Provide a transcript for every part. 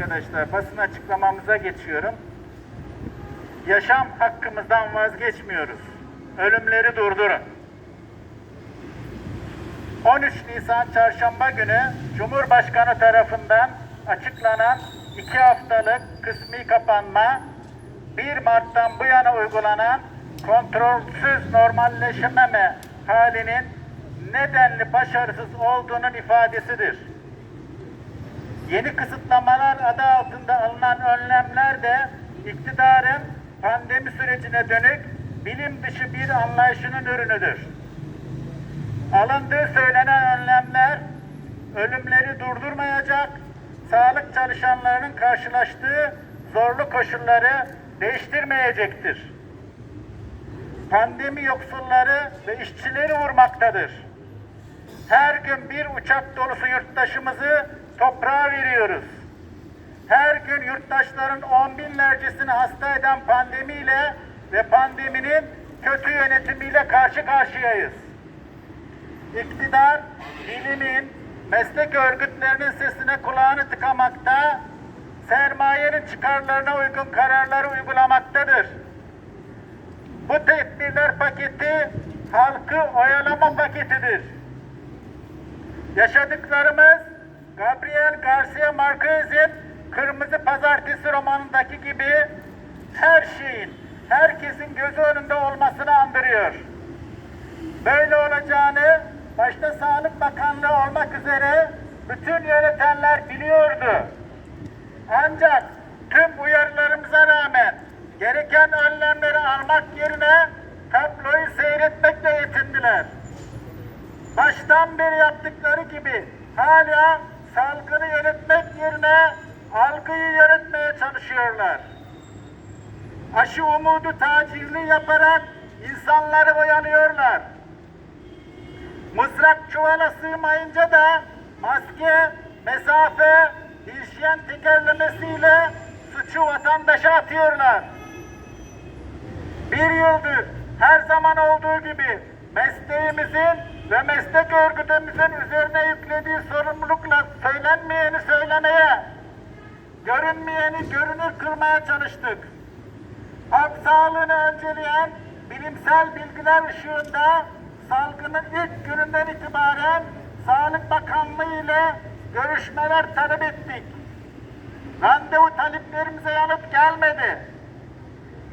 Arkadaşlar basın açıklamamıza geçiyorum. Yaşam hakkımızdan vazgeçmiyoruz. Ölümleri durdurun. 13 Nisan Çarşamba günü Cumhurbaşkanı tarafından açıklanan 2 haftalık kısmi kapanma 1 Mart'tan bu yana uygulanan kontrolsüz normalleşmeme halinin nedenli başarısız olduğunun ifadesidir. Yeni kısıtlamalar adı altında alınan önlemler de iktidarın pandemi sürecine dönük bilim dışı bir anlayışının ürünüdür. Alındığı söylenen önlemler ölümleri durdurmayacak, sağlık çalışanlarının karşılaştığı zorlu koşulları değiştirmeyecektir. Pandemi yoksulları ve işçileri vurmaktadır. Her gün bir uçak dolusu yurttaşımızı toprağa veriyoruz. Her gün yurttaşların on binlercesini hasta eden pandemiyle ve pandeminin kötü yönetimiyle karşı karşıyayız. İktidar, bilimin, meslek örgütlerinin sesine kulağını tıkamakta, sermayenin çıkarlarına uygun kararları uygulamaktadır. Bu tedbirler paketi halkı oyalama paketidir. Yaşadıklarımız Gabriel Garcia Marquez'in Kırmızı Pazartesi romanındaki gibi her şeyin, herkesin gözü önünde olmasını andırıyor. Böyle olacağını başta Sağlık Bakanlığı olmak üzere bütün yönetenler biliyordu. Ancak tüm uyarılarımıza rağmen gereken önlemleri almak yerine tabloyu seyretmekle yetindiler baştan beri yaptıkları gibi hala salgını yönetmek yerine algıyı yönetmeye çalışıyorlar. Aşı umudu tacirliği yaparak insanları oyanıyorlar. Mızrak çuvala sığmayınca da maske, mesafe, hijyen tekerlemesiyle suçu vatandaşa atıyorlar. Bir yıldır her zaman olduğu gibi mesleğimizin ve meslek örgütümüzün üzerine yüklediği sorumlulukla söylenmeyeni söylemeye, görünmeyeni görünür kılmaya çalıştık. Halk sağlığını önceleyen bilimsel bilgiler ışığında salgının ilk gününden itibaren Sağlık Bakanlığı ile görüşmeler talep ettik. Randevu taleplerimize yanıt gelmedi.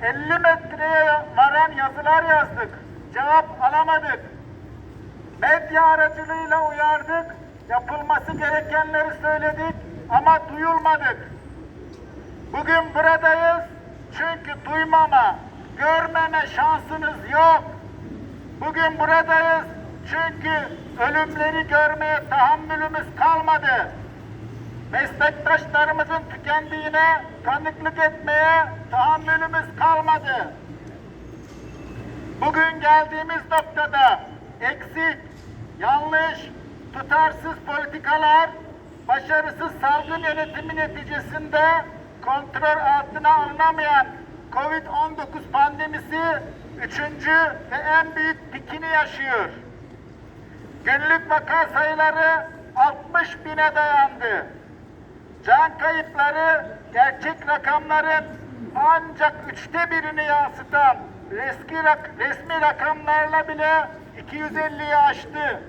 50 metreye varan yazılar yazdık. Cevap alamadık. Medya aracılığıyla uyardık. Yapılması gerekenleri söyledik ama duyulmadık. Bugün buradayız çünkü duymama, görmeme şansınız yok. Bugün buradayız çünkü ölümleri görmeye tahammülümüz kalmadı. Meslektaşlarımızın tükendiğine tanıklık etmeye tahammülümüz kalmadı. Bugün geldiğimiz noktada eksik, yanlış, tutarsız politikalar, başarısız salgın yönetimi neticesinde kontrol altına alınamayan Covid-19 pandemisi üçüncü ve en büyük pikini yaşıyor. Günlük vaka sayıları 60 bine dayandı. Can kayıpları gerçek rakamların ancak üçte birini yansıtan resmi, rak resmi rakamlarla bile 250'yi aştı.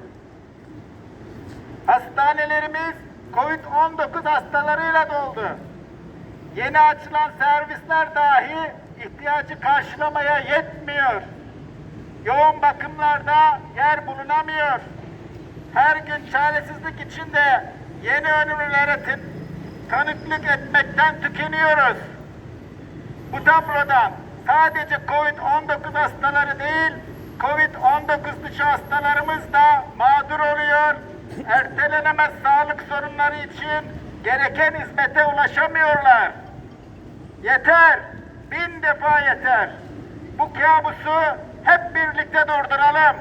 Hastanelerimiz Covid-19 hastalarıyla doldu. Yeni açılan servisler dahi ihtiyacı karşılamaya yetmiyor. Yoğun bakımlarda yer bulunamıyor. Her gün çaresizlik içinde yeni ölümlere tanıklık etmekten tükeniyoruz. Bu tablodan sadece Covid-19 hastaları değil, Covid-19 dışı hastalarımız da mağdur oluyor. Ertelenemez sağlık sorunları için gereken hizmete ulaşamıyorlar. Yeter, bin defa yeter. Bu kabusu hep birlikte durduralım.